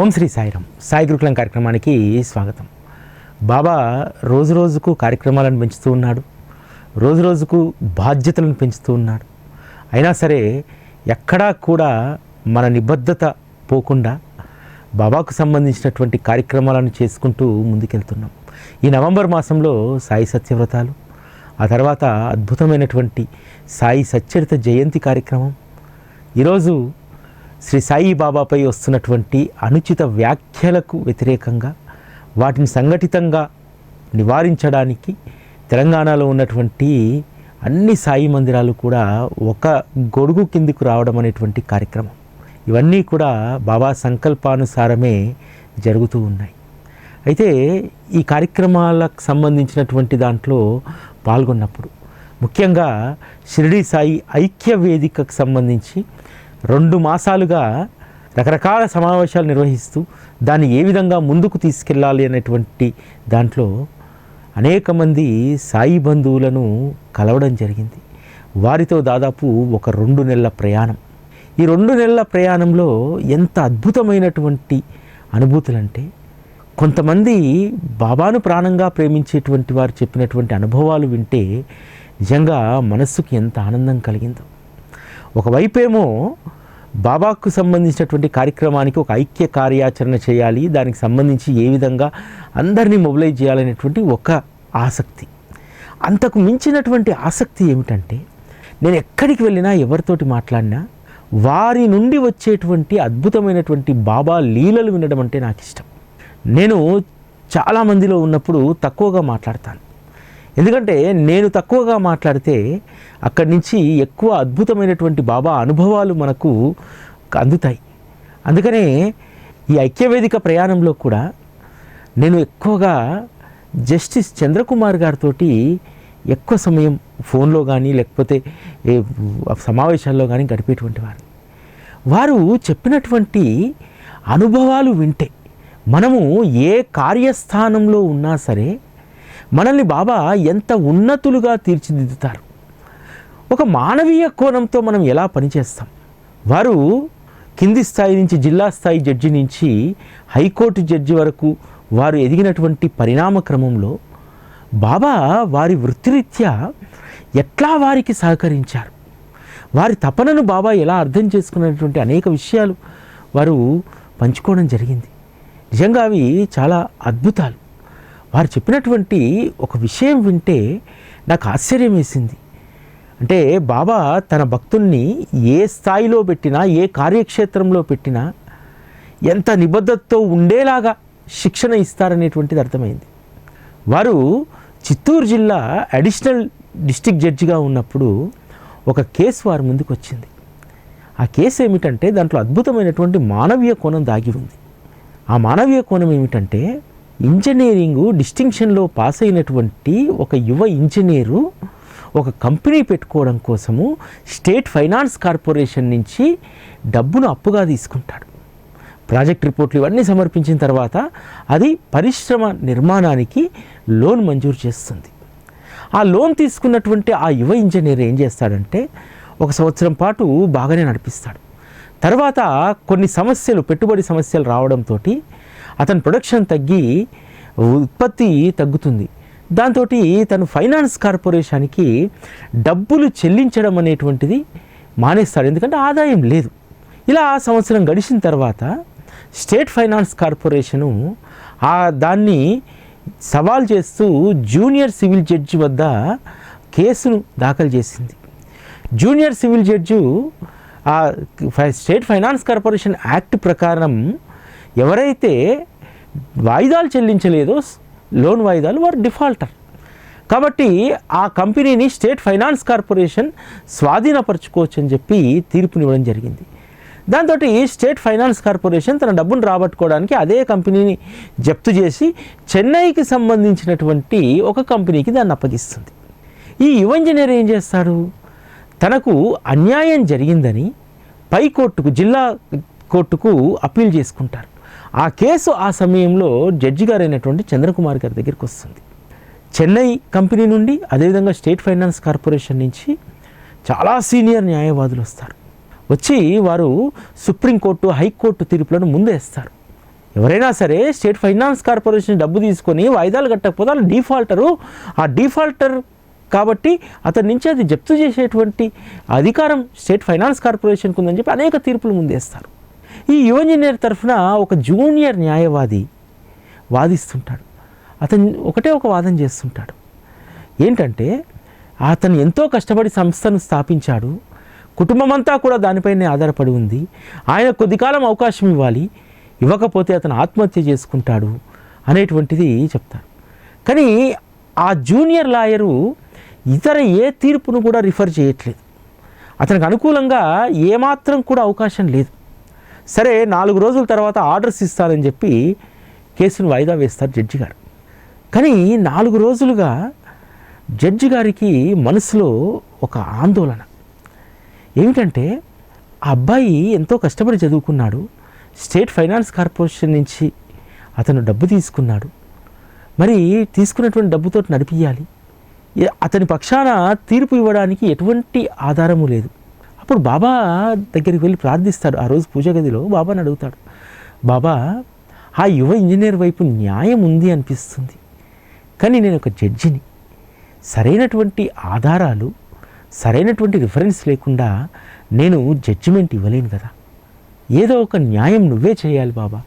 ఓం శ్రీ సాయిరామ్ సాయి గురుకులం కార్యక్రమానికి స్వాగతం. బాబా రోజు రోజుకు కార్యక్రమాలను పెంచుతూ ఉన్నాడు. రోజు రోజుకు బాధ్యతలను పెంచుతూ ఉన్నాడు. అయినా సరే ఎక్కడా కూడా మన నిబద్ధత పోకుండా బాబాకు సంబంధించినటువంటి కార్యక్రమాలను చేసుకుంటూ ముందుకెళ్తున్నాం. ఈ నవంబర్ మాసంలో సాయి సత్యవ్రతాలు ఆ తర్వాత అద్భుతమైనటువంటి సాయి సచ్చరిత జయంతి కార్యక్రమం. ఈరోజు శ్రీ సాయి బాబాపై వస్తున్నటువంటి అనుచిత వ్యాఖ్యలకు వ్యతిరేకంగా వాటిని సంఘటితంగా నివారించడానికి తెలంగాణలో ఉన్నటువంటి అన్ని సాయి మందిరాలు కూడా ఒక గొడుగు కిందికి రావడం అనేటువంటి కార్యక్రమం. ఇవన్నీ కూడా బాబా సంకల్పానుసారమే జరుగుతూ ఉన్నాయి. అయితే ఈ కార్యక్రమాలకు సంబంధించినటువంటి దాంట్లో పాల్గొన్నప్పుడు ముఖ్యంగా షిరిడి సాయి ఐక్య వేదికకు సంబంధించి రెండు మాసాలుగా రకరకాల సమావేశాలు నిర్వహిస్తూ దాన్ని ఏ విధంగా ముందుకు తీసుకెళ్ళాలి అనేటువంటి దాంట్లో అనేక మంది సాయి బంధువులను కలవడం జరిగింది. వారితో దాదాపు ఒక రెండు నెలల ప్రయాణం. ఈ రెండు నెలల ప్రయాణంలో ఎంత అద్భుతమైనటువంటి అనుభూతులంటే కొంతమంది బాబాను ప్రాణంగా ప్రేమించేటువంటి వారు చెప్పినటువంటి అనుభవాలు వింటే నిజంగా మనస్సుకి ఎంత ఆనందం కలిగిందో. ఒకవైపేమో బాబాకు సంబంధించినటువంటి కార్యక్రమానికి ఒక ఐక్య కార్యాచరణ చేయాలి దానికి సంబంధించి ఏ విధంగా అందరినీ మొబిలైజ్ చేయాలనేటువంటి ఒక ఆసక్తి. అంతకు మించినటువంటి ఆసక్తి ఏమిటంటే నేను ఎక్కడికి వెళ్ళినా ఎవరితోటి మాట్లాడినా వారి నుండి వచ్చేటువంటి అద్భుతమైనటువంటి బాబా లీలలు వినడం అంటే నాకు ఇష్టం నేను చాలామందిలో ఉన్నప్పుడు తక్కువగా మాట్లాడతాను. ఎందుకంటే నేను తక్కువగా మాట్లాడితే అక్కడి నుంచి ఎక్కువ అద్భుతమైనటువంటి బాబా అనుభవాలు మనకు అందుతాయి. అందుకనే ఈ ఐక్యవేదిక ప్రయాణంలో కూడా నేను ఎక్కువగా జస్టిస్ చంద్రకుమార్ గారితో ఎక్కువ సమయం ఫోన్లో కానీ లేకపోతే సమావేశాల్లో కానీ గడిపేటువంటి వారు వారు చెప్పినటువంటి అనుభవాలు వింటే మనము ఏ కార్యస్థానంలో ఉన్నా సరే మనల్ని బాబా ఎంత ఉన్నతులుగా తీర్చిదిద్దుతారు? ఒక మానవీయ కోణంతో మనం ఎలా పనిచేస్తాం? వారు కింది స్థాయి నుంచి జిల్లా స్థాయి జడ్జి నుంచి హైకోర్టు జడ్జి వరకు వారు ఎదిగినటువంటి పరిణామ క్రమంలో బాబా వారి వృత్తిరీత్యా ఎట్లా వారికి సహకరించారు? వారి తపనను బాబా ఎలా అర్థం చేసుకున్నటువంటి అనేక విషయాలు వారు పంచుకోవడం జరిగింది. నిజంగా అవి చాలా అద్భుతాలు. వారు చెప్పినటువంటి ఒక విషయం వింటే నాకు ఆశ్చర్యం వేసింది. అంటే బాబా తన భక్తుల్ని ఏ స్థాయిలో పెట్టినా ఏ కార్యక్షేత్రంలో పెట్టినా ఎంత నిబద్ధతతో ఉండేలాగా శిక్షణ ఇస్తారనేటువంటిది అర్థమైంది. వారు చిత్తూరు జిల్లా అడిషనల్ డిస్టిక్ జడ్జిగా ఉన్నప్పుడు ఒక కేసు వారి ముందుకు వచ్చింది. ఆ కేసు ఏమిటంటే దాంట్లో అద్భుతమైనటువంటి మానవీయ కోణం దాగి ఉంది. ఆ మానవీయ కోణం ఏమిటంటే ఇంజనీరింగ్ డిస్టింక్షన్లో పాస్ అయినటువంటి ఒక యువ ఇంజనీరు ఒక కంపెనీ పెట్టుకోవడం కోసము స్టేట్ ఫైనాన్స్ కార్పొరేషన్ నుంచి డబ్బును అప్పుగా తీసుకుంటాడు. ప్రాజెక్ట్ రిపోర్ట్లు ఇవన్నీ సమర్పించిన తర్వాత అది పరిశ్రమ నిర్మాణానికి లోన్ మంజూరు చేస్తుంది. ఆ లోన్ తీసుకున్నటువంటి ఆ యువ ఇంజనీర్ ఏం చేస్తాడంటే ఒక సంవత్సరం పాటు బాగానే నడిపిస్తాడు. తర్వాత కొన్ని సమస్యలు పెట్టుబడి సమస్యలు రావడంతో అతని ప్రొడక్షన్ తగ్గి ఉత్పత్తి తగ్గుతుంది. దాంతో తను ఫైనాన్స్ కార్పొరేషన్కి డబ్బులు చెల్లించడం అనేటువంటిది మానేస్తాడు. ఎందుకంటే ఆదాయం లేదు. ఇలా ఆ సంవత్సరం గడిచిన తర్వాత స్టేట్ ఫైనాన్స్ కార్పొరేషను ఆ దాన్ని సవాల్ చేస్తూ జూనియర్ సివిల్ జడ్జి వద్ద కేసును దాఖలు చేసింది. జూనియర్ సివిల్ జడ్జు ఆ ఫై- స్టేట్ ఫైనాన్స్ కార్పొరేషన్ యాక్ట్ ప్రకారం ఎవరైతే వాయిదాలు చెల్లించలేదు లోన్ వాయిదాలు వారు డిఫాల్టర్. కాబట్టి ఆ కంపెనీని స్టేట్ ఫైనాన్స్ కార్పొరేషన్ స్వాధీనపరచుకోవచ్చు అని చెప్పి తీర్పునివ్వడం జరిగింది. దాంతో స్టేట్ ఫైనాన్స్ కార్పొరేషన్ తన డబ్బును రాబట్టుకోవడానికి అదే కంపెనీని జప్తు చేసి చెన్నైకి సంబంధించినటువంటి ఒక కంపెనీకి దాన్ని అప్పగిస్తుంది. ఈ యువ ఇంజనీర్ ఏం చేస్తాడు? తనకు అన్యాయం జరిగిందని పై కోర్టుకు జిల్లా కోర్టుకు అప్పీల్ చేసుకుంటారు. ఆ కేసు ఆ సమయంలో జడ్జి గారైనటువంటి చంద్రకుమార్ గారి దగ్గరికి వస్తుంది. చెన్నై కంపెనీ నుండి అదేవిధంగా స్టేట్ ఫైనాన్స్ కార్పొరేషన్ నుంచి చాలా సీనియర్ న్యాయవాదులు వస్తారు. వచ్చి వారు సుప్రీంకోర్టు హైకోర్టు తీర్పులను ముందేస్తారు ఎవరైనా సరే స్టేట్ ఫైనాన్స్ కార్పొరేషన్ డబ్బు తీసుకొని వాయిదాలు కట్టకపోతే వాళ్ళు డిఫాల్టరు. ఆ డిఫాల్టర్ కాబట్టి అతని నుంచి అది జప్తు చేసేటువంటి అధికారం స్టేట్ ఫైనాన్స్ కార్పొరేషన్కి ఉందని చెప్పి అనేక తీర్పులు ముందేస్తారు ఈ యువజనీర్ తరఫున ఒక జూనియర్ న్యాయవాది వాదిస్తుంటాడు. అతను ఒకటే ఒక వాదన చేస్తుంటాడు. ఏంటంటే అతను ఎంతో కష్టపడి సంస్థను స్థాపించాడు. కుటుంబం అంతా కూడా దానిపైనే ఆధారపడి ఉంది. ఆయన కొద్ది కాలం అవకాశం ఇవ్వాలి. ఇవ్వకపోతే అతను ఆత్మహత్య చేసుకుంటాడు అనేటువంటిది చెప్తారు. కానీ ఆ జూనియర్ లాయరు ఇతర ఏ తీర్పును కూడా రిఫర్ చేయట్లేదు. అతనికి అనుకూలంగా ఏమాత్రం కూడా అవకాశం లేదు. సరే నాలుగు రోజుల తర్వాత ఆర్డర్స్ ఇస్తానని చెప్పి కేసును వాయిదా వేస్తారు జడ్జి గారు. కానీ నాలుగు రోజులుగా జడ్జి గారికి మనసులో ఒక ఆందోళన. ఏమిటంటే ఆ అబ్బాయి ఎంతో కష్టపడి చదువుకున్నాడు. స్టేట్ ఫైనాన్స్ కార్పొరేషన్ నుంచి అతను డబ్బు తీసుకున్నాడు. మరి తీసుకున్నటువంటి డబ్బుతో నడిపియాలి అతని పక్షాన తీర్పు ఇవ్వడానికి ఎటువంటి ఆధారము లేదు. అప్పుడు బాబా దగ్గరికి వెళ్ళి ప్రార్థిస్తాడు. ఆ రోజు పూజ గదిలో బాబాని అడుగుతాడు. బాబా ఆ యువ ఇంజనీర్ వైపు న్యాయం ఉంది అనిపిస్తుంది. కానీ నేను ఒక జడ్జిని. సరైనటువంటి ఆధారాలు సరైనటువంటి రిఫరెన్స్ లేకుండా నేను జడ్జిమెంట్ ఇవ్వలేను కదా. ఏదో ఒక న్యాయం నువ్వే చేయాలి బాబా.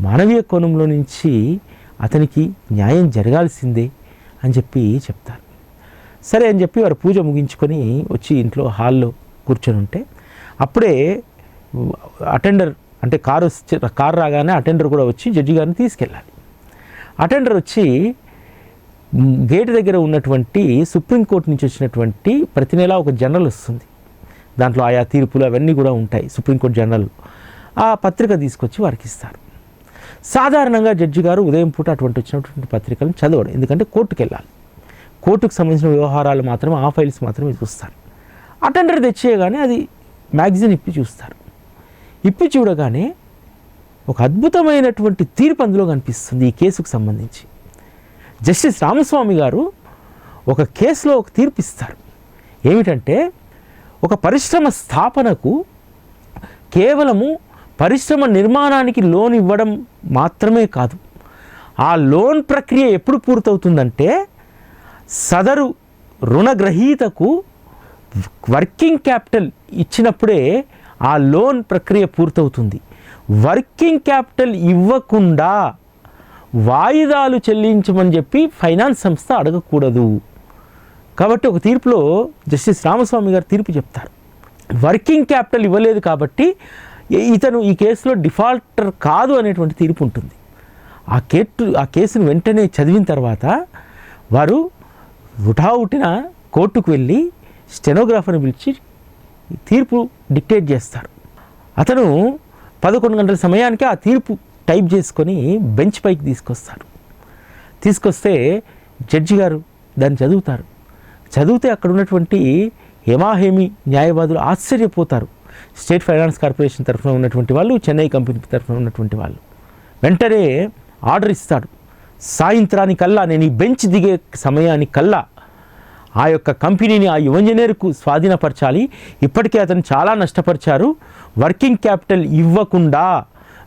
మానవీయ కోణంలో నుంచి అతనికి న్యాయం జరగాల్సిందే అని చెప్పి చెప్తారు. సరే అని చెప్పి వారు పూజ ముగించుకొని వచ్చి ఇంట్లో హాల్లో కూర్చొని ఉంటే అప్పుడే అటెండర్ అంటే కారు కారు రాగానే అటెండర్ కూడా వచ్చి జడ్జి గారిని తీసుకెళ్ళాలి. అటెండర్ వచ్చి గేట్ దగ్గర ఉన్నటువంటి సుప్రీంకోర్టు నుంచి వచ్చినటువంటి ప్రతి నెల ఒక జర్నల్ వస్తుంది. దాంట్లో ఆయా తీర్పులు అవన్నీ కూడా ఉంటాయి. సుప్రీంకోర్టు జర్నల్ ఆ పత్రిక తీసుకొచ్చి వారికి ఇస్తారు. సాధారణంగా జడ్జి గారు ఉదయం పూట అటువంటి వచ్చినటువంటి పత్రికలను చదవడు ఎందుకంటే కోర్టుకు వెళ్ళాలి కోర్టుకు సంబంధించిన వ్యవహారాలు మాత్రమే ఆ ఫైల్స్ మాత్రమే చూస్తారు. అటెండర్ తెచ్చేయగానే అది మ్యాగజైన్ ఇప్పి చూస్తారు. ఇప్పి చూడగానే ఒక అద్భుతమైనటువంటి తీర్పు అందులో కనిపిస్తుంది ఈ కేసుకు సంబంధించి. జస్టిస్ రామస్వామి గారు ఒక కేసులో ఒక తీర్పు ఇస్తారు. ఏమిటంటే ఒక పరిశ్రమ స్థాపనకు కేవలము పరిశ్రమ నిర్మాణానికి లోన్ ఇవ్వడం మాత్రమే కాదు. ఆ లోన్ ప్రక్రియ ఎప్పుడు పూర్తవుతుందంటే సదరు రుణగ్రహీతకు వర్కింగ్ క్యాపిటల్ ఇచ్చినప్పుడే ఆ లోన్ ప్రక్రియ పూర్తవుతుంది. వర్కింగ్ క్యాపిటల్ ఇవ్వకుండా వాయిదాలు చెల్లించమని చెప్పి ఫైనాన్స్ సంస్థ అడగకూడదు. కాబట్టి ఒక తీర్పులో జస్టిస్ రామస్వామి గారు తీర్పు చెప్తారు. వర్కింగ్ క్యాపిటల్ ఇవ్వలేదు కాబట్టి ఇతను ఈ కేసులో డిఫాల్టర్ కాదు అనేటువంటి తీర్పు ఉంటుంది. ఆ కేటు ఆ కేసును వెంటనే చదివిన తర్వాత వారు ఉఠావుటిన కోర్టుకు వెళ్ళి స్టెనోగ్రాఫర్ని పిలిచి తీర్పు డిక్టేట్ చేస్తారు. అతను పదకొండు గంటల సమయానికి ఆ తీర్పు టైప్ చేసుకొని బెంచ్ పైకి తీసుకొస్తారు. తీసుకొస్తే జడ్జి గారు దాన్ని చదువుతారు. చదివితే అక్కడ ఉన్నటువంటి హేమాహేమి న్యాయవాదులు ఆశ్చర్యపోతారు. స్టేట్ ఫైనాన్స్ కార్పొరేషన్ తరఫున ఉన్నటువంటి వాళ్ళు చెన్నై కంపెనీ తరఫున ఉన్నటువంటి వాళ్ళు. వెంటనే ఆర్డర్ ఇస్తాడు. సాయంత్రానికల్లా నేను ఈ బెంచ్ దిగే సమయానికల్లా ఆ యొక్క కంపెనీని ఆ యువ ఇంజనీర్కు స్వాధీనపరచాలి. ఇప్పటికే అతను చాలా నష్టపరిచారు. వర్కింగ్ క్యాపిటల్ ఇవ్వకుండా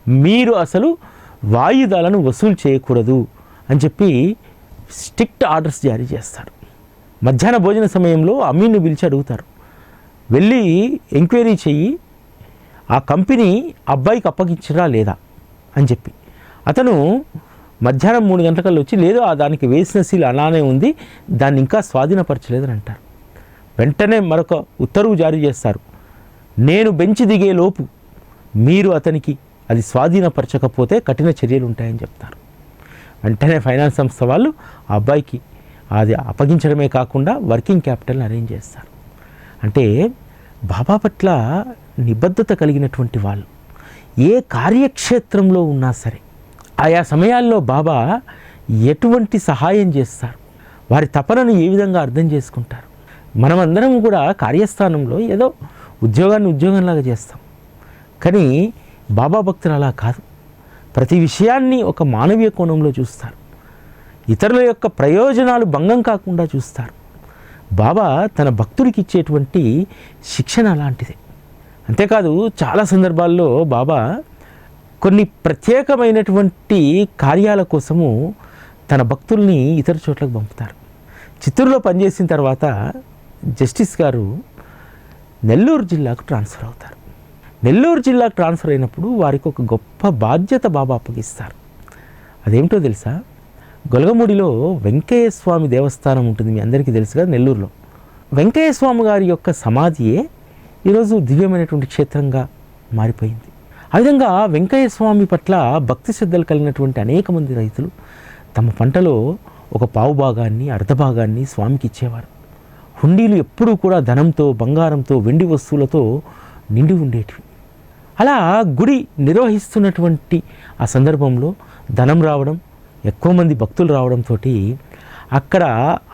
మీరు అసలు వాయిదాలను వసూలు చేయకూడదు అని చెప్పి స్ట్రిక్ట్ ఆర్డర్స్ జారీ చేస్తారు. మధ్యాహ్న భోజన సమయంలో అమీన్ను పిలిచి అడుగుతారు. వెళ్ళి ఎంక్వైరీ చెయ్యి ఆ కంపెనీ అబ్బాయికి అప్పగించరా లేదా అని చెప్పి. అతను మధ్యాహ్నం మూడు గంటలకల్లా వచ్చి లేదు ఆ దానికి వేసిన సీల్ అలానే ఉంది దాన్ని ఇంకా స్వాధీనపరచలేదని అంటారు. వెంటనే మరొక ఉత్తర్వు జారీ చేస్తారు. నేను బెంచి దిగే లోపు మీరు అతనికి అది స్వాధీనపరచకపోతే కఠిన చర్యలు ఉంటాయని చెప్తారు. వెంటనే ఫైనాన్స్ సంస్థ వాళ్ళు ఆ అబ్బాయికి అది అప్పగించడమే కాకుండా వర్కింగ్ క్యాపిటల్ని అరేంజ్ చేస్తారు. అంటే బాబా పట్ల నిబద్ధత కలిగినటువంటి వాళ్ళు ఏ కార్యక్షేత్రంలో ఉన్నా సరే ఆయా సమయాల్లో బాబా ఎటువంటి సహాయం చేస్తారు? వారి తపనను ఏ విధంగా అర్థం చేసుకుంటారు? మనమందరం కూడా కార్యస్థానంలో ఏదో ఉద్యోగాన్ని ఉద్యోగంలాగా చేస్తాం. కానీ బాబా భక్తులు అలా కాదు. ప్రతి విషయాన్ని ఒక మానవీయ కోణంలో చూస్తారు. ఇతరుల యొక్క ప్రయోజనాలు భంగం కాకుండా చూస్తారు. బాబా తన భక్తుడికి ఇచ్చేటువంటి శిక్షణ అలాంటిదే అంతేకాదు చాలా సందర్భాల్లో బాబా కొన్ని ప్రత్యేకమైనటువంటి కార్యాల కోసము తన భక్తుల్ని ఇతర చోట్లకు పంపుతారు. చిత్తూరులో పనిచేసిన తర్వాత జస్టిస్ గారు నెల్లూరు జిల్లాకు ట్రాన్స్ఫర్ అవుతారు. నెల్లూరు జిల్లాకు ట్రాన్స్ఫర్ అయినప్పుడు వారికి ఒక గొప్ప బాధ్యత బాబా అప్పగిస్తారు. అదేమిటో తెలుసా? గొలగముడిలో వెంకయ్య స్వామి దేవస్థానం ఉంటుంది మీ అందరికీ తెలుసు కదా నెల్లూరులో. వెంకయ్య స్వామి గారి యొక్క సమాధియే ఈరోజు దివ్యమైనటువంటి క్షేత్రంగా మారిపోయింది. ఆ విధంగా వెంకయ్య స్వామి పట్ల భక్తి శ్రద్ధలు కలిగినటువంటి అనేక మంది రైతులు తమ పంటలో ఒక పావు భాగాన్ని అర్ధ భాగాన్ని స్వామికి ఇచ్చేవారు. హుండీలు ఎప్పుడూ కూడా ధనంతో బంగారంతో వెండి వస్తువులతో నిండి ఉండేటివి. అలా గుడి నిర్వహిస్తున్నటువంటి ఆ సందర్భంలో ధనం రావడం ఎక్కువ మంది భక్తులు రావడంతో అక్కడ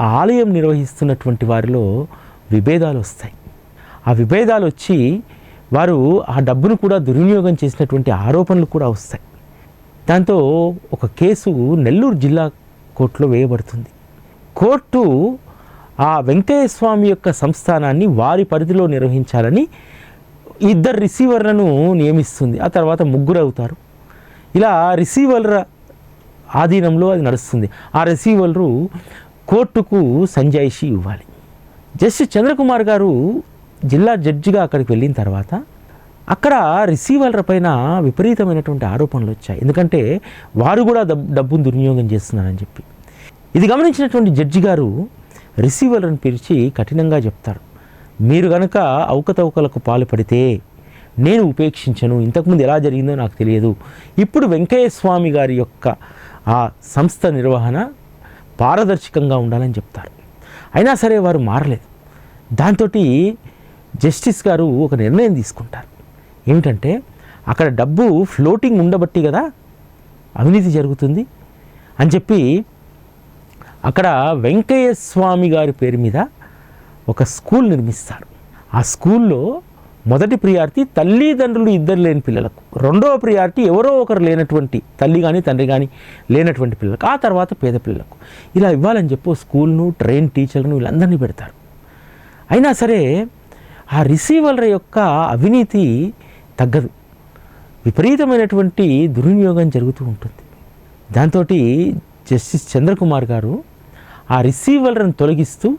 ఆలయం నిర్వహిస్తున్నటువంటి వారిలో విభేదాలు వస్తాయి. ఆ విభేదాలు వచ్చి వారు ఆ డబ్బును కూడా దుర్వినియోగం చేసినటువంటి ఆరోపణలు కూడా వస్తాయి. దాంతో ఒక కేసు నెల్లూరు జిల్లా కోర్టులో వేయబడుతుంది. కోర్టు ఆ వెంకయ్య స్వామి యొక్క సంస్థానాన్ని వారి పరిధిలో నిర్వహించాలని ఇద్దరు రిసీవర్లను నియమిస్తుంది. ఆ తర్వాత ముగ్గురు అవుతారు. ఇలా రిసీవర్ల ఆధీనంలో అది నడుస్తుంది. ఆ రిసీవర్లు కోర్టుకు సంజాయిషి ఇవ్వాలి. జస్టిస్ చంద్రకుమార్ గారు జిల్లా జడ్జిగా అక్కడికి వెళ్ళిన తర్వాత అక్కడ రిసీవర్ల పైన విపరీతమైనటువంటి ఆరోపణలు వచ్చాయి. ఎందుకంటే వారు కూడా డబ్బు డబ్బును దుర్వినియోగం చేస్తున్నారని చెప్పి. ఇది గమనించినటువంటి జడ్జి గారు రిసీవర్లను పిలిచి కఠినంగా చెప్తారు. మీరు కనుక అవకతవకలకు పాల్పడితే నేను ఉపేక్షించను ఇంతకుముందు ఎలా జరిగిందో నాకు తెలియదు. ఇప్పుడు వెంకయ్య స్వామి గారి యొక్క ఆ సంస్థ నిర్వహణ పారదర్శకంగా ఉండాలని చెప్తారు. అయినా సరే వారు మారలేదు. దాంతో జస్టిస్ గారు ఒక నిర్ణయం తీసుకుంటారు. ఏమిటంటే అక్కడ డబ్బు ఫ్లోటింగ్ ఉండబట్టి కదా అవినీతి జరుగుతుంది అని చెప్పి అక్కడ వెంకయ్య స్వామి గారి పేరు మీద ఒక స్కూల్ నిర్మిస్తారు. ఆ స్కూల్లో మొదటి ప్రియారిటీ తల్లిదండ్రులు ఇద్దరు లేని పిల్లలకు. రెండవ ప్రియారిటీ ఎవరో ఒకరు లేనటువంటి తల్లి కానీ తండ్రి కానీ లేనటువంటి పిల్లలకు. ఆ తర్వాత పేద పిల్లలకు. ఇలా ఇవ్వాలని చెప్పి స్కూల్ను ట్రైన్ టీచర్లను వీళ్ళందరినీ పెడతారు. అయినా సరే ఆ రిసీవర్ల యొక్క అవినీతి తగ్గదు. విపరీతమైనటువంటి దుర్వినియోగం జరుగుతూ ఉంటుంది. దాంతో జస్టిస్ చంద్రకుమార్ గారు ఆ రిసీవర్లను తొలగిస్తూ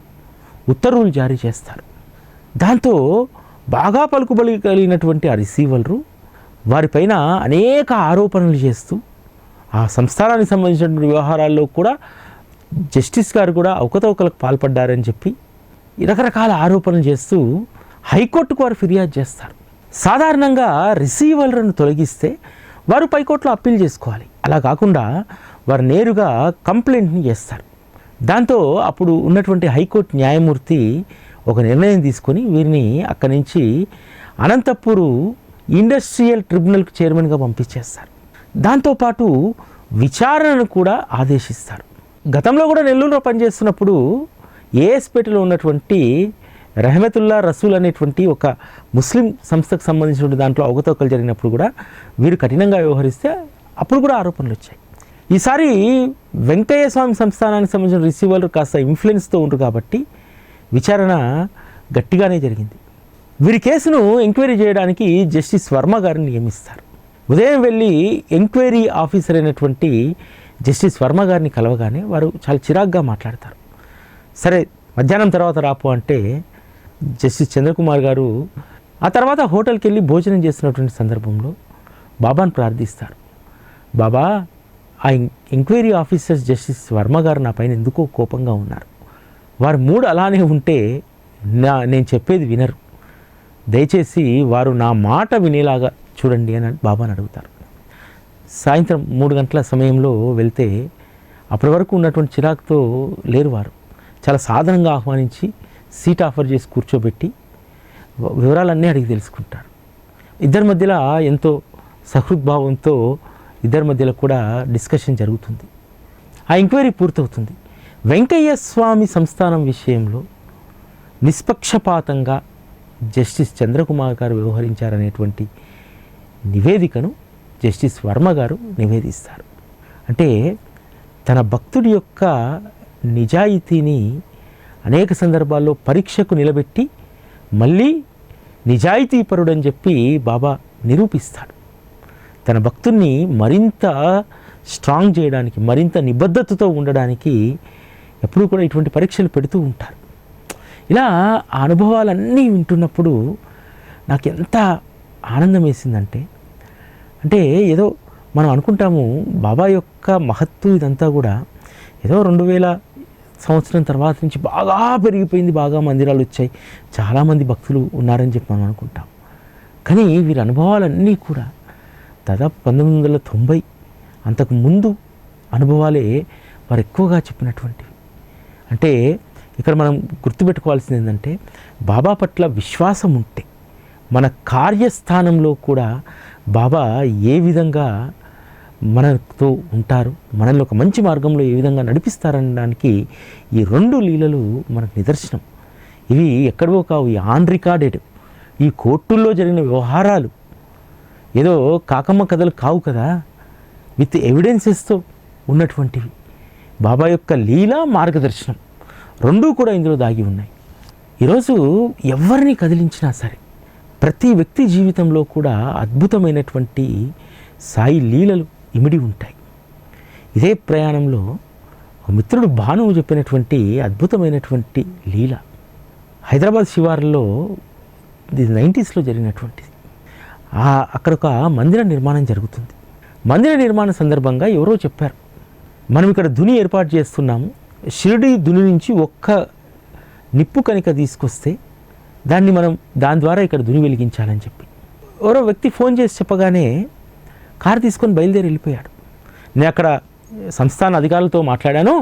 ఉత్తర్వులు జారీ చేస్తారు. దాంతో బాగా పలుకుబడి కలిగినటువంటి ఆ రిసీవర్లు వారిపైన అనేక ఆరోపణలు చేస్తూ ఆ సంస్థానానికి సంబంధించినటువంటి వ్యవహారాల్లో కూడా జస్టిస్ గారు కూడా అవకతవకలకు పాల్పడ్డారని చెప్పి రకరకాల ఆరోపణలు చేస్తూ హైకోర్టుకు వారు ఫిర్యాదు చేస్తారు. సాధారణంగా రిసీవర్లను తొలగిస్తే వారు పైకోర్టులో అప్పీల్ చేసుకోవాలి. అలా కాకుండా వారు నేరుగా కంప్లైంట్ని చేస్తారు. దాంతో అప్పుడు ఉన్నటువంటి హైకోర్టు న్యాయమూర్తి ఒక నిర్ణయం తీసుకొని వీరిని అక్కడి నుంచి అనంతపూరు ఇండస్ట్రియల్ ట్రిబ్యునల్కి చైర్మన్గా పంపించేస్తారు. దాంతోపాటు విచారణను కూడా ఆదేశిస్తారు. గతంలో కూడా నెల్లూరులో పనిచేస్తున్నప్పుడు ఏఎస్పేటలో ఉన్నటువంటి రెహమతుల్లా రసూల్ అనేటువంటి ఒక ముస్లిం సంస్థకు సంబంధించినటువంటి దాంట్లో అవకతవకలు జరిగినప్పుడు కూడా వీరు కఠినంగా వ్యవహరిస్తే అప్పుడు కూడా ఆరోపణలు వచ్చాయి. ఈసారి వెంకయ్య స్వామి సంస్థానానికి సంబంధించిన రిసీవర్లు కాస్త ఇన్ఫ్లుయెన్స్తో ఉంటారు కాబట్టి విచారణ గట్టిగానే జరిగింది. వీరి కేసును ఎంక్వైరీ చేయడానికి జస్టిస్ వర్మ గారిని నియమిస్తారు. ఉదయం వెళ్ళి ఎంక్వైరీ ఆఫీసర్ అయినటువంటి జస్టిస్ వర్మ గారిని కలవగానే వారు చాలా చిరాగ్గా మాట్లాడతారు. సరే మధ్యాహ్నం తర్వాత రాపు అంటే జస్టిస్ చంద్రకుమార్ గారు ఆ తర్వాత హోటల్కి వెళ్ళి భోజనం చేస్తున్నటువంటి సందర్భంలో బాబాను ప్రార్థిస్తారు. బాబా ఆ ఎంక్వైరీ ఆఫీసర్స్ జస్టిస్ వర్మ గారు నా పైన ఎందుకో కోపంగా ఉన్నారు. వారు మూడు అలానే ఉంటే నా నేను చెప్పేది వినరు. దయచేసి వారు నా మాట వినేలాగా చూడండి అని బాబాని అడుగుతారు. సాయంత్రం మూడు గంటల సమయంలో వెళ్తే అప్పటి వరకు ఉన్నటువంటి చిరాకుతో లేరు వారు. చాలా సాధారణంగా ఆహ్వానించి సీట్ ఆఫర్ చేసి కూర్చోబెట్టి వివరాలన్నీ అడిగి తెలుసుకుంటారు. ఇద్దరి మధ్యలో ఎంతో సహృద్భావంతో ఇద్దరి మధ్యలో కూడా డిస్కషన్ జరుగుతుంది. ఆ ఎంక్వైరీ పూర్తవుతుంది. వెంకయ్య స్వామి సంస్థానం విషయంలో నిష్పక్షపాతంగా జస్టిస్ చంద్రకుమార్ గారు వ్యవహరించారనేటువంటి నివేదికను జస్టిస్ వర్మ గారు నివేదిస్తారు. అంటే తన భక్తుడి యొక్క నిజాయితీని అనేక సందర్భాల్లో పరీక్షకు నిలబెట్టి మళ్ళీ నిజాయితీపరుడని చెప్పి బాబా నిరూపిస్తాడు. తన భక్తుల్ని మరింత స్ట్రాంగ్ చేయడానికి మరింత నిబద్ధతతో ఉండడానికి ఎప్పుడూ కూడా ఇటువంటి పరీక్షలు పెడుతూ ఉంటారు. ఇలా ఆ అనుభవాలన్నీ వింటున్నప్పుడు నాకు ఎంత ఆనందం వేసిందంటే అంటే ఏదో మనం అనుకుంటాము బాబా యొక్క మహత్తు ఇదంతా కూడా ఏదో రెండు వేల సంవత్సరం తర్వాత నుంచి బాగా పెరిగిపోయింది బాగా మందిరాలు వచ్చాయి. చాలామంది భక్తులు ఉన్నారని చెప్పి మనం అనుకుంటాం. కానీ వీరి అనుభవాలన్నీ కూడా దాదాపు పంతొమ్మిది వందల తొంభై అంతకు ముందు అనుభవాలే వారు ఎక్కువగా చెప్పినటువంటివి. అంటే ఇక్కడ మనం గుర్తుపెట్టుకోవాల్సింది ఏంటంటే బాబా పట్ల విశ్వాసం ఉంటే మన కార్యస్థానంలో కూడా బాబా ఏ విధంగా మనతో ఉంటారు. మనల్ని ఒక మంచి మార్గంలో ఏ విధంగా నడిపిస్తారనడానికి ఈ రెండు లీలలు మనకు నిదర్శనం. ఇవి ఎక్కడో కావు ఈ ఆన్ రికార్డెడ్ ఈ కోర్టుల్లో జరిగిన వ్యవహారాలు. ఏదో కాకమ్మ కథలు కావు కదా? విత్ ఎవిడెన్సెస్తో ఉన్నటువంటివి. బాబా యొక్క లీలా మార్గదర్శనం రెండూ కూడా ఇందులో దాగి ఉన్నాయి. ఈరోజు ఎవరిని కదిలించినా సరే ప్రతి వ్యక్తి జీవితంలో కూడా అద్భుతమైనటువంటి సాయి లీలలు ఇమిడి ఉంటాయి. ఇదే ప్రయాణంలో మిత్రుడు భానువు చెప్పినటువంటి అద్భుతమైనటువంటి లీల. హైదరాబాద్ శివార్లో ఇది నైంటీస్లో జరిగినటువంటిది. అక్కడ ఒక మందిర నిర్మాణం జరుగుతుంది. మందిర నిర్మాణ సందర్భంగా ఎవరో చెప్పారు. మనం ఇక్కడ దుని ఏర్పాటు చేస్తున్నాము. షిరిడి దుని నుంచి ఒక్క నిప్పు కనుక తీసుకొస్తే దాన్ని మనం దాని ద్వారా ఇక్కడ దుని వెలిగించాలని చెప్పి. ఎవరో వ్యక్తి ఫోన్ చేసి చెప్పగానే కారు తీసుకొని బయలుదేరి వెళ్ళిపోయాడు. నేను అక్కడ సంస్థాన అధికారులతో మాట్లాడాను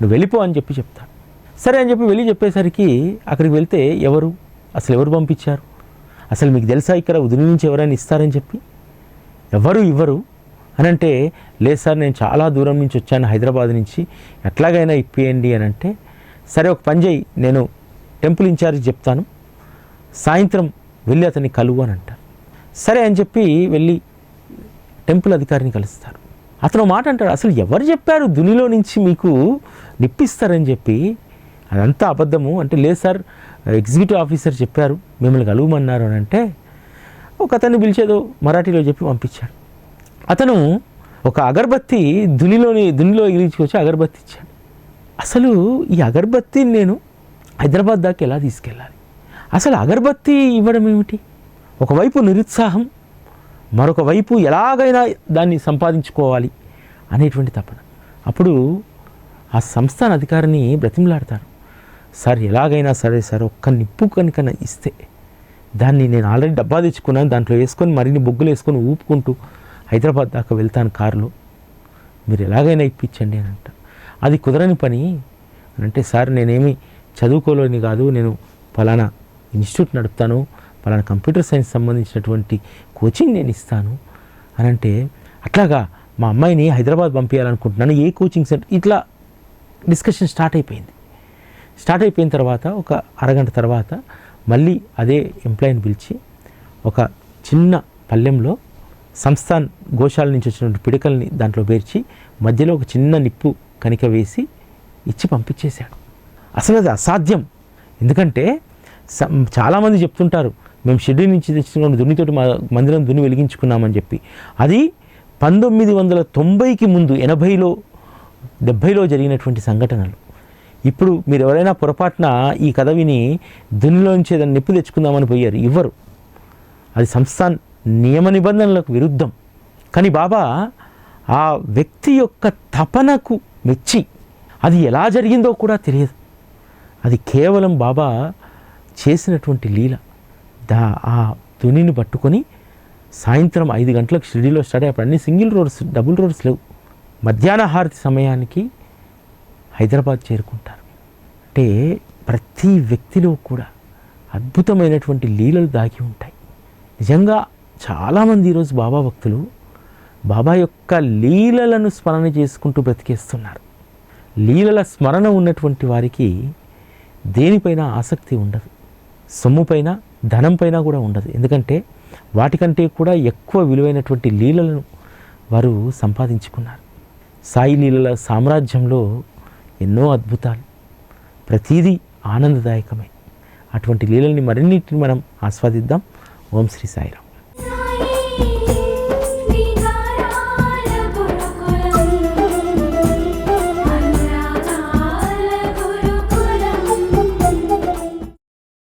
నువ్వు వెళ్ళిపో అని చెప్పి చెప్తాను సరే అని చెప్పి వెళ్ళి చెప్పేసరికి అక్కడికి వెళ్తే ఎవరు? అసలు ఎవరు పంపించారు? అసలు మీకు తెలుసా ఇక్కడ ఉదయం నుంచి ఎవరైనా ఇస్తారని చెప్పి? ఎవరు ఇవ్వరు? అని అంటే లేదు సార్ నేను చాలా దూరం నుంచి వచ్చాను హైదరాబాద్ నుంచి. ఎట్లాగైనా ఇప్పేయండి అని అంటే సరే ఒక పని చేయి నేను టెంపుల్ ఇన్ఛార్జ్ చెప్తాను. సాయంత్రం వెళ్ళి అతన్ని కలువు అని అంటారు. సరే అని చెప్పి వెళ్ళి టెంపుల్ అధికారిని కలుస్తారు. అతను మాట అంటాడు అసలు ఎవరు చెప్పారు దునిలో నుంచి మీకు నిప్పిస్తారని చెప్పి? అదంతా అబద్ధము. అంటే లేదు సార్ ఎగ్జిక్యూటివ్ ఆఫీసర్ చెప్పారు మిమ్మల్ని కలువమన్నారు అని అంటే ఒక అతన్ని పిలిచేదో మరాఠీలో చెప్పి పంపించాడు. అతను ఒక అగరబత్తి దునిలోని దునిలో ఇరిచుకొచ్చి అగరబత్తి ఇచ్చాడు. అసలు ఈ అగరబత్తిని నేను హైదరాబాద్ దాకా ఎలా తీసుకెళ్ళాలి? అసలు అగరబత్తి ఇవ్వడం ఏమిటి? ఒకవైపు నిరుత్సాహం మరొక వైపు ఎలాగైనా దాన్ని సంపాదించుకోవాలి అనేటువంటి తపన. అప్పుడు ఆ సంస్థాన అధికారిని బ్రతిమలాడతారు. సార్ ఎలాగైనా సరే సార్ ఒక్క నిప్పు కనుక ఇస్తే దాన్ని నేను ఆల్రెడీ డబ్బా తెచ్చుకున్నాను దాంట్లో వేసుకొని మరిన్ని బొగ్గులు వేసుకొని ఊపుకుంటూ హైదరాబాద్ దాకా వెళ్తాను కారులో. మీరు ఎలాగైనా ఇప్పించండి అని అంట అది కుదరని పని అని అంటే సార్ నేనేమి చదువుకోలేని కాదు నేను ఫలానా ఇన్స్టిట్యూట్ నడుపుతాను పలానా కంప్యూటర్ సైన్స్ సంబంధించినటువంటి కోచింగ్ నేను ఇస్తాను అని అంటే అట్లాగా మా అమ్మాయిని హైదరాబాద్ పంపించాలనుకుంటున్నాను ఏ కోచింగ్ సెంటర్? ఇట్లా డిస్కషన్ స్టార్ట్ అయిపోయింది. స్టార్ట్ అయిపోయిన తర్వాత ఒక అరగంట తర్వాత మళ్ళీ అదే ఎంప్లాయీని పిలిచి ఒక చిన్న పల్లెంలో సంస్థాన్ గోశాల నుంచి వచ్చినటువంటి పిడకల్ని దాంట్లో పేర్చి మధ్యలో ఒక చిన్న నిప్పు కనిక వేసి ఇచ్చి పంపించేశాడు. అసలు అది అసాధ్యం. ఎందుకంటే సం- చాలామంది చెప్తుంటారు మేము షెడ్యూల్ నుంచి తెచ్చుకున్న దున్నితోటి మా మందిరం దున్ని వెలిగించుకున్నామని చెప్పి. అది పంతొమ్మిది వందల తొంభైకి ముందు ఎనభైలో డెబ్భైలో జరిగినటువంటి సంఘటనలు. ఇప్పుడు మీరు ఎవరైనా పొరపాటున ఈ కథ విని దునిలోంచి ఏదైనా నిప్పు తెచ్చుకుందామని పోయారు ఇవ్వరు. అది సంస్థాన్ నియమ నిబంధనలకు విరుద్ధం. కానీ బాబా ఆ వ్యక్తి యొక్క తపనకు మెచ్చి అది ఎలా జరిగిందో కూడా తెలియదు. అది కేవలం బాబా చేసినటువంటి లీల. దా ఆ తునిని పట్టుకొని సాయంత్రం ఐదు గంటలకు షిరిడీలో స్టార్ట్ అయ్యి అప్పుడు అన్ని సింగిల్ రోడ్స్ డబుల్ రోడ్స్ లేవు. మధ్యాహ్న హారతి సమయానికి హైదరాబాద్ చేరుకుంటారు. అంటే ప్రతి వ్యక్తిలో కూడా అద్భుతమైనటువంటి లీలలు దాగి ఉంటాయి. నిజంగా చాలామంది ఈరోజు బాబా భక్తులు బాబా యొక్క లీలలను స్మరణ చేసుకుంటూ బ్రతికేస్తున్నారు. లీలల స్మరణ ఉన్నటువంటి వారికి దేనిపైన ఆసక్తి ఉండదు. సొమ్ముపైన ధనం పైన కూడా ఉండదు. ఎందుకంటే వాటికంటే కూడా ఎక్కువ విలువైనటువంటి లీలలను వారు సంపాదించుకున్నారు. సాయి లీలల సామ్రాజ్యంలో ఎన్నో అద్భుతాలు. ప్రతీదీ ఆనందదాయకమే. అటువంటి లీలల్ని మరిన్నిటిని మనం ఆస్వాదిద్దాం. ఓం శ్రీ సాయిరాం